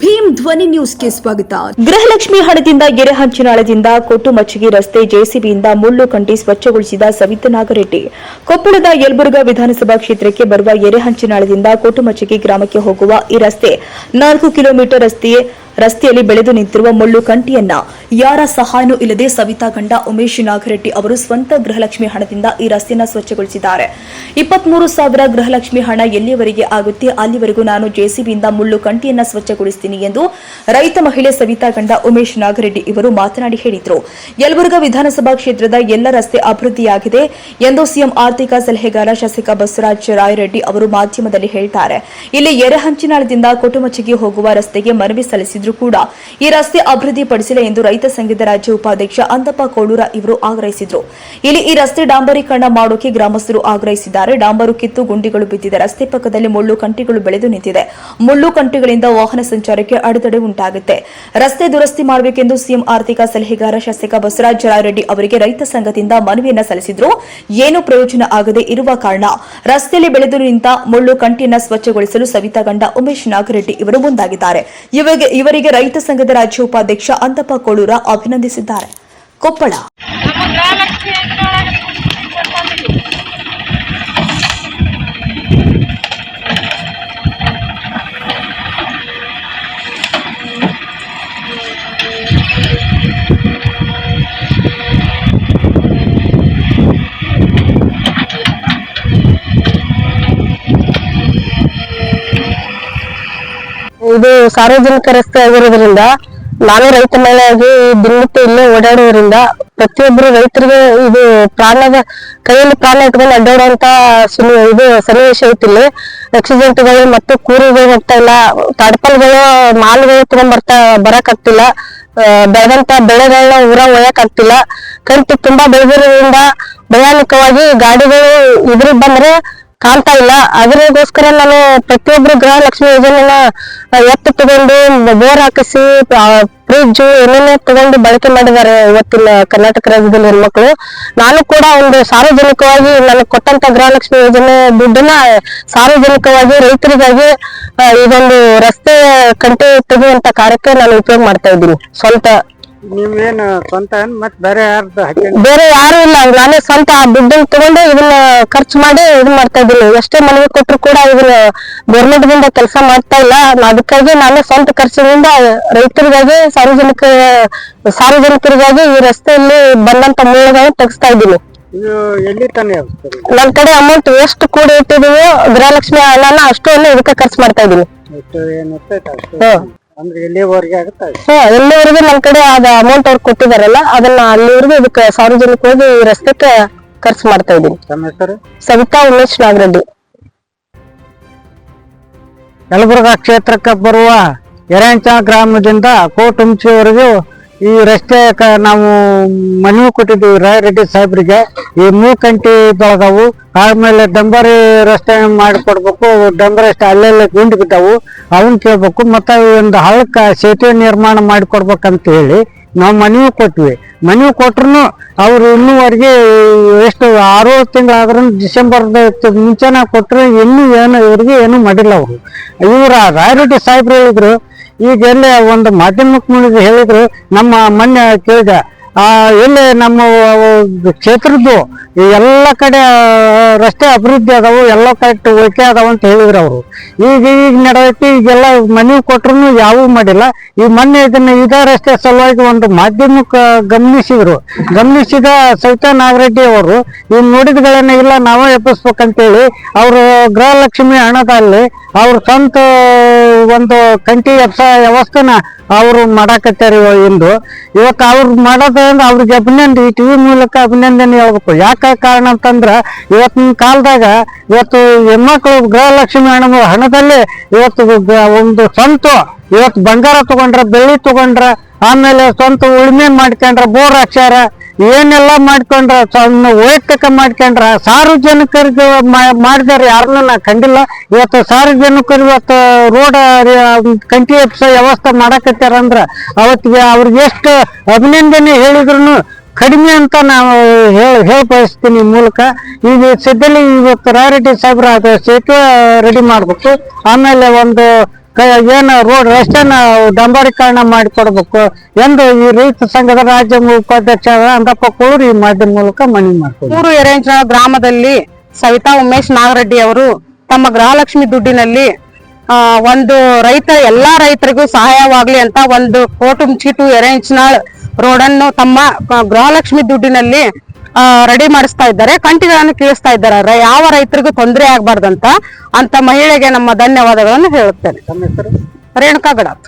ಭೀಮ್ ಧ್ವನಿ ನ್ಯೂಸ್ಗೆ ಸ್ವಾಗತ. ಗೃಹಲಕ್ಷ್ಮಿ ಹಣದಿಂದ ಎರೆಹಂಚಿನಾಳದಿಂದ ಕೊಟ್ಟುಮಚ್ಚಿಗೆ ರಸ್ತೆ ಜೆಸಿಬಿಯಿಂದ ಮುಳ್ಳು ಕಂಟಿ ಸ್ವಚ್ಛಗೊಳಿಸಿದ ಸವಿತಾ ನಾಗರೆಡ್ಡಿ ಕೊಪ್ಪಳದ ಯಲಬುರ್ಗಾ ವಿಧಾನಸಭಾ ಕ್ಷೇತ್ರಕ್ಕೆ ಬರುವ ಎರೆಹಂಚಿನಾಳದಿಂದ ಕೊಟ್ಟುಮಚ್ಚಿಗೆ ಗ್ರಾಮಕ್ಕೆ ಹೋಗುವ ಈ ರಸ್ತೆ ನಾಲ್ಕು ಕಿಲೋಮೀಟರ್ ರಸ್ತೆಯೇ ರಸ್ತೆಯಲ್ಲಿ ಬೆಳೆದು ನಿಂತಿರುವ ಮುಳ್ಳು ಕಂಟಿಯನ್ನ ಯಾರ ಸಹಾಯನೂ ಇಲ್ಲದೆ ಸವಿತಾ ಗಂಡ ಉಮೇಶ್ ನಾಗರೆಡ್ಡಿ ಅವರು ಸ್ವಂತ ಗೃಹಲಕ್ಷ್ಮಿ ಹಣದಿಂದ ಈ ರಸ್ತೆಯನ್ನು ಸ್ವಚ್ಛಗೊಳಿಸಿದ್ದಾರೆ. ಇಪ್ಪತ್ಮೂರು ಸಾವಿರ ಗೃಹಲಕ್ಷ್ಮಿ ಹಣ ಎಲ್ಲಿಯವರೆಗೆ ಆಗುತ್ತೆ? ಅಲ್ಲಿವರೆಗೂ ನಾನು ಜೆಸಿಬಿಯಿಂದ ಮುಳ್ಳು ಕಂಟಿಯನ್ನ ಸ್ವಚ್ಛಗೊಳಿಸ್ತೀನಿ ಎಂದು ರೈತ ಮಹಿಳೆ ಸವಿತಾ ಗಂಡ ಉಮೇಶ್ ನಾಗರೆಡ್ಡಿ ಇವರು ಮಾತನಾಡಿ ಹೇಳಿದರು. ಯಲಬುರ್ಗಾ ವಿಧಾನಸಭಾ ಕ್ಷೇತ್ರದ ಎಲ್ಲ ರಸ್ತೆ ಅಭಿವೃದ್ಧಿಯಾಗಿದೆ ಎಂದು ಸಿಎಂ ಆರ್ಥಿಕ ಸಲಹೆಗಾರ ಶಾಸಕ ಬಸವರಾಜ ರಾಯರೆಡ್ಡಿ ಅವರು ಮಾಧ್ಯಮದಲ್ಲಿ ಹೇಳ್ತಾರೆ. ಇಲ್ಲಿ ಎರೆಹಂಚಿನಾಳದಿಂದ ಕೊಟುಮಚ್ಚಿಗೆ ಹೋಗುವ ರಸ್ತೆಗೆ ಮನವಿ ಸಲ್ಲಿಸಿದ್ರು. ಕೂಡ ಈ ರಸ್ತೆ ಅಭಿವೃದ್ಧಿಪಡಿಸಿಲ್ಲ ಎಂದು ರೈತ ಸಂಘದ ರಾಜ್ಯ ಉಪಾಧ್ಯಕ್ಷ ಅಂದಪ್ಪ ಕೋಳೂರ ಇವರು ಆಗ್ರಹಿಸಿದ್ರು. ಇಲ್ಲಿ ಈ ರಸ್ತೆ ಡಾಂಬರೀಕರಣ ಮಾಡೋಕೆ ಗ್ರಾಮಸ್ಥರು ಆಗ್ರಹಿಸಿದ್ದಾರೆ. ಡಾಂಬರು ಕಿತ್ತು ಗುಂಡಿಗಳು ಬಿದ್ದಿದೆ. ರಸ್ತೆ ಪಕ್ಕದಲ್ಲಿ ಮುಳ್ಳು ಕಂಟಿಗಳು ಬೆಳೆದು ನಿಂತಿದೆ. ಮುಳ್ಳು ಕಂಟಿಗಳಿಂದ ವಾಹನ ಸಂಚಾರಕ್ಕೆ ಅಡೆತಡೆ ಉಂಟಾಗುತ್ತೆ. ರಸ್ತೆ ದುರಸ್ತಿ ಮಾಡಬೇಕೆಂದು ಸಿಎಂ ಆರ್ಥಿಕ ಸಲಹೆಗಾರ ಶಾಸಕ ಬಸವರಾಜ ರಾಯರೆಡ್ಡಿ ಅವರಿಗೆ ರೈತ ಸಂಘದಿಂದ ಮನವಿಯನ್ನ ಸಲ್ಲಿಸಿದ್ರು. ಏನು ಪ್ರಯೋಜನ ಆಗದೆ ಇರುವ ಕಾರಣ ರಸ್ತೆಯಲ್ಲಿ ಬೆಳೆದು ನಿಂತ ಮುಳ್ಳು ಕಂಟಿಯನ್ನು ಸ್ವಚ್ಛಗೊಳಿಸಲು ಸವಿತಾ ಗಂಡ ಉಮೇಶ್ ನಾಗರೆಡ್ಡಿ ಇವರು ಮುಂದಾಗಿದ್ದಾರೆ. ಇವರಿಗೆ ಇವರಿಗೆ ರೈತ ಸಂಘದ ರಾಜ್ಯ ಉಪಾಧ್ಯಕ್ಷ ಅಂತಪ್ಪ ಕೋಳೂರ ಅಭಿನಂದಿಸಿದ್ದಾರೆ. ಕೊಪ್ಪಳ. ಇದು ಸಾರ್ವಜನಿಕ ರಸ್ತೆ ಆಗಿರೋದ್ರಿಂದ ನಾನು ರೈತ ಮಹಿಳೆಯಾಗಿ ದಿನನಿತ್ಯ ಇಲ್ಲೇ ಓಡಾಡೋದ್ರಿಂದ ಪ್ರತಿಯೊಬ್ಬರು ರೈತರಿಗೆ ಇದು ಪ್ರಾಣದ, ಕೈಯಲ್ಲಿ ಪ್ರಾಣ ಇಟ್ಕೊಂಡು ಅಡ್ಡಾಡುವಂತ ಸುನಿ- ಇದು ಸನ್ನಿವೇಶ ಐತಿ ಇಲ್ಲಿ. ಆಕ್ಸಿಡೆಂಟ್ಗಳು ಮತ್ತು ಕೂರುಗಳು ಹೋಗ್ತಾ ಇಲ್ಲ. ತಡಪಲ್ಗಳು, ಮಾಲ್ಗಳು ತಗೊಂಡ್ ಬರ್ತಾ ಬರಕ್ ಆಗ್ತಿಲ್ಲ ಬೆಳೆದಂತ ಬೆಳೆಗಳನ್ನ ಊರ ಒಯ್ಯಕ್ ಆಗ್ತಿಲ್ಲ ಕಂತು ತುಂಬಾ ಬೆಳೆದಿರೋದ್ರಿಂದ ಭಯಾನಕವಾಗಿ ಗಾಡಿಗಳು ಇದ್ರಿಗೆ ಬಂದ್ರೆ ಕಾಣ್ತಾ ಇಲ್ಲ. ಅದಕ್ಕೋಸ್ಕರ ನಾನು ಪ್ರತಿಯೊಬ್ರು ಗೃಹಲಕ್ಷ್ಮಿ ಯೋಜನೆನ ಎತ್ತು ತಗೊಂಡು ಬೋರ್ ಹಾಕಿಸಿ ಫ್ರಿಜ್ ಏನೇನೇ ತಗೊಂಡು ಬಳಕೆ ಮಾಡಿದ್ದಾರೆ ಇವತ್ತಿನ ಕರ್ನಾಟಕ ರಾಜ್ಯದಲ್ಲಿ ಹೆಣ್ಮಕ್ಳು. ನಾನು ಕೂಡ ಒಂದು ಸಾರ್ವಜನಿಕವಾಗಿ ನನಗೆ ಕೊಟ್ಟಂತ ಗೃಹಲಕ್ಷ್ಮಿ ಯೋಜನೆ ದುಡ್ಡನ್ನ ಸಾರ್ವಜನಿಕವಾಗಿ, ರೈತರಿಗಾಗಿ ಇದೊಂದು ರಸ್ತೆ ಕಂಟೆ ತೆಗೆಯುವಂತ ಕಾರ್ಯಕ್ಕೆ ನಾನು ಉಪಯೋಗ ಮಾಡ್ತಾ ಇದ್ದೀನಿ. ಸ್ವಂತ ನೀವೇನು ಸ್ವಂತ ಮತ್ತೆ ಮತ್ ಬೇರೆ ಯಾರ್ದು ಬೇರೆ ಯಾರು ಇಲ್ಲ. ನಾನೇ ಸ್ವಂತ ಆ ದುಡ್ಡನ್ನ ತಗೊಂಡು ಇದನ್ನ ಖರ್ಚು ಮಾಡಿ ಇದು ಮಾಡ್ತಾ ಇದ್ದೀನಿ. ಎಷ್ಟೇ ಮನವಿ ಕೊಟ್ಟರು ಕೂಡ ಇದನ್ನ ಗೌರ್ಮೆಂಟ್ ದಿಂದ ಕೆಲಸ ಮಾಡ್ತಾ ಇಲ್ಲ. ಅದಕ್ಕಾಗಿ ನಾನೇ ಸ್ವಂತ ಖರ್ಚಿನಿಂದ ರೈತರಿಗಾಗಿ ಸಾರ್ವಜನಿಕ ಸಾರ್ವಜನಿಕರಿಗಾಗಿ ಈ ರಸ್ತೆಯಲ್ಲಿ ಬಂದಂತ ಮೂಲಗಳನ್ನ ತೆಗಿಸ್ತಾ ಇದ್ದೀನಿ. ಇದು ಎಲ್ಲಿ ತಾನೇ ನನ್ನ ನನ್ ಕಡೆ ಅಮೌಂಟ್ ಎಷ್ಟು ಕೂಡಿ ಇಟ್ಟಿದೀವೋ ಗೃಹಲಕ್ಷ್ಮಿ ಹಣನ ಅಷ್ಟು ಇದಕ್ಕೆ ಖರ್ಚು ಮಾಡ್ತಾ ಇದ್ದೀನಿ. ಎಷ್ಟು ಅಷ್ಟು ಹ್ಮ್. ಅಂದ್ರೆ ಎಲ್ಲಿವರೆಗೆ ಆಗುತ್ತೆ ಹಾ ಎಲ್ಲಿವರೆಗೂ ನನ್ ಕಡೆ ಅದ ಅಮೌಂಟ್ ಅವ್ರು ಕೊಟ್ಟಿದಾರಲ್ಲ ಅದನ್ನ ಅಲ್ಲಿವರೆಗೂ ಇದಕ್ಕೆ ಸಾರ್ವಜನಿಕವಾಗಿ ಈ ರಸ್ತೆಗೆ ಖರ್ಚು ಮಾಡ್ತಾ ಇದ್ದೀನಿ. ತಮ್ಮ ಹೆಸರು? ಸವಿತಾ ಉಮೇಶ್ ನಾಗರೆಡ್ಡಿ. ಯಲಬುರ್ಗಾ ಕ್ಷೇತ್ರಕ್ಕೆ ಬರುವ ಎರಂಚ ಗ್ರಾಮದಿಂದ ಕೋಟುಂಚಿವರೆಗೂ ಈ ರಸ್ತೆ ನಾವು ಮನವಿ ಕೊಟ್ಟಿದ್ದೀವಿ ರಾಯರೆಡ್ಡಿ ಸಾಹೇಬ್ರಿಗೆ. ಈ ಮೂಕಂಟಿ ಬೆಳೆದವು ಆಮೇಲೆ ಡಂಬರಿ ರಸ್ತೆ ಮಾಡಿಕೊಡ್ಬೇಕು, ಡಂಬರ್ ರಸ್ತೆ ಅಲ್ಲೆಲ್ಲ ಗುಂಡು ಬಿದ್ದಾವು. ಅವನ್ ಕೇಳ್ಬೇಕು, ಮತ್ತೆ ಒಂದು ಹಳ್ಳಕ್ಕೆ ಸೇತುವೆ ನಿರ್ಮಾಣ ಮಾಡಿಕೊಡ್ಬೇಕಂತ ಹೇಳಿ ನಾವು ಮನವಿ ಕೊಟ್ವಿ. ಮನವಿ ಕೊಟ್ರು ಅವ್ರು ಇನ್ನೂವರೆಗೆ ಎಷ್ಟು ಆರು ತಿಂಗಳಾದ್ರೂ ಡಿಸೆಂಬರ್ ಮುಂಚೆನ ಕೊಟ್ಟರೆ ಇನ್ನೂ ಏನು ಇವ್ರಿಗೆ ಏನು ಮಾಡಿಲ್ಲ ಅವರು. ಇವರು ರಾಯರೆಡ್ಡಿ ಸಾಹೇಬ್ರು ಹೇಳಿದ್ರು ಈಗ ಒಂದು ಮಾಧ್ಯಮಕ್ಕೆ ಮುಂದೆ ಹೇಳಿದ್ರು ನಮ್ಮ ಮೊನ್ನೆ ಕೇಳಿದೆ ಆ ಎಲ್ಲಿ ನಮ್ಮ ಕ್ಷೇತ್ರದ್ದು ಎಲ್ಲ ಕಡೆ ರಸ್ತೆ ಅಭಿವೃದ್ಧಿ ಅದಾವು, ಎಲ್ಲ ಕರೆಕ್ಟ್ ಓಕೆ ಅದಾವ ಅಂತ ಹೇಳಿದ್ರು ಅವರು. ಈಗ ಈಗ ನಡೆದೈತಿ ಈಗೆಲ್ಲ ಮನೆ ಕೊಟ್ರು ಯಾವೂ ಮಾಡಿಲ್ಲ. ಈ ಮೊನ್ನೆ ಇದನ್ನ ಇದೇ ರಸ್ತೆ ಸಲುವಾಗಿ ಒಂದು ಮಾಧ್ಯಮಕ್ಕೆ ಗಮನಿಸಿದ್ರು. ಗಮನಿಸಿದ ಸವಿತಾ ನಾಗರೆಡ್ಡಿ ಅವರು, ಈ ನೋಡಿದ್ಗಳನ್ನ ಇಲ್ಲ, ನಾವೇ ಎಬ್ಬಿಸ್ಬೇಕಂತೇಳಿ ಅವರು ಗೃಹಲಕ್ಷ್ಮಿ ಹಣದಲ್ಲಿ ಅವ್ರ ಸ್ವಂತ ಒಂದು ಕಂಟಿ ಎಪ್ಸ ವ್ಯವಸ್ಥೆನ ಅವರು ಮಾಡಾಕತ್ತಾರ ಇಂದು. ಇವತ್ತು ಅವ್ರು ಮಾಡೋದ್ರಿಂದ ಅವ್ರಿಗೆ ಅಭಿನಂದಿ ಟಿವಿ ಮೂಲಕ ಅಭಿನಂದನೆ ಹೇಳ್ಬೇಕು. ಯಾಕ ಕಾರಣ ಅಂತಂದ್ರ, ಇವತ್ತಿನ ಕಾಲದಾಗ ಇವತ್ತು ಹೆಣ್ಮಕ್ಳು ಗೃಹಲಕ್ಷ್ಮಿ ಹಣ ಹಣದಲ್ಲಿ ಇವತ್ತು ಒಂದು ಸ್ವಂತ ಇವತ್ತು ಬಂಗಾರ ತಗೊಂಡ್ರ, ಬೆಳ್ಳಿ ತಗೊಂಡ್ರ ಆಮೇಲೆ ಸ್ವಂತ ಉಳುಮೆ ಮಾಡ್ಕೊಂಡ್ರ ಬೋರ್ ಹಾಕ್ಸ್ಯಾರ, ಏನೆಲ್ಲ ಮಾಡ್ಕೊಂಡ್ರ ಸಣ್ಣ ವೈಯಕ್ತಿಕ ಮಾಡ್ಕೊಂಡ್ರ, ಸಾರ್ವಜನಿಕರಿಗೆ ಮಾಡಿದಾರ ಯಾರನ್ನ ನಾ ಕಂಡಿಲ್ಲ. ಇವತ್ತು ಸಾರ್ವಜನಿಕರು ಇವತ್ತು ರೋಡ್ ಕಂಟಿ ಎಪ್ಸ ವ್ಯವಸ್ಥೆ ಮಾಡಕತ್ತಾರ ಅಂದ್ರ ಅವತ್ತಿಗೆ ಅವ್ರಿಗೆ ಎಷ್ಟು ಅಭಿನಂದನೆ ಹೇಳಿದ್ರು ಕಡಿಮೆ ಅಂತ ನಾವು ಹೇಳಿ ಹೇಳಿ ಬಯಸ್ತೀನಿ ಮೂಲಕ. ಈಗ ಸದ್ಯದಲ್ಲಿ ಇವತ್ತು ರಾಯರೆಡ್ಡಿ ಸಾಹೇಬ್ರ ಅದು ಸೇತುವೆ ರೆಡಿ ಮಾಡ್ಬೇಕು. ಆಮೇಲೆ ಒಂದು ಏನು ರೋಡ್ ರಸ್ತೆನ ಡಂಬರೀಕರಣ ಮಾಡಿಕೊಡ್ಬೇಕು ಎಂದು ಈ ರೈತ ಸಂಘದ ರಾಜ್ಯ ಉಪಾಧ್ಯಕ್ಷ ಅಂದಪ್ಪ ಕೋಳೂರು ಈ ಮಾಧ್ಯಮ ಮೂಲಕ ಮನವಿ ಮಾಡ್ತಾರೆ ಎರೆಂಚ ಗ್ರಾಮದಲ್ಲಿ ಸವಿತಾ ಉಮೇಶ್ ನಾಗರೆಡ್ಡಿ ಅವರು ತಮ್ಮ ಗೃಹಲಕ್ಷ್ಮಿ ದುಡ್ಡಿನಲ್ಲಿ ಒಂದು ರೈತ, ಎಲ್ಲಾ ರೈತರಿಗೂ ಸಹಾಯವಾಗ್ಲಿ ಅಂತ ಒಂದು ಕೋಟು ಚೀಟು ಎರೆಂಚ್ನಾಳ್ ರೋಡನ್ನು ತಮ್ಮ ಗೃಹಲಕ್ಷ್ಮಿ ದುಡ್ಡಿನಲ್ಲಿ ರೆಡಿ ಮಾಡಿಸ್ತಾ ಇದ್ದಾರೆ. ಕಂಟಿಗಳನ್ನು ಕೀಳಿಸ್ತಾ ಇದ್ದಾರೆ. ಯಾವ ರೈತರಿಗೂ ತೊಂದರೆ ಆಗ್ಬಾರ್ದಂತ ಅಂತ ಮಹಿಳೆಗೆ ನಮ್ಮ ಧನ್ಯವಾದಗಳನ್ನು ಹೇಳುತ್ತೇನೆ. ರೇಣುಕಾ ಗಡಾತ್.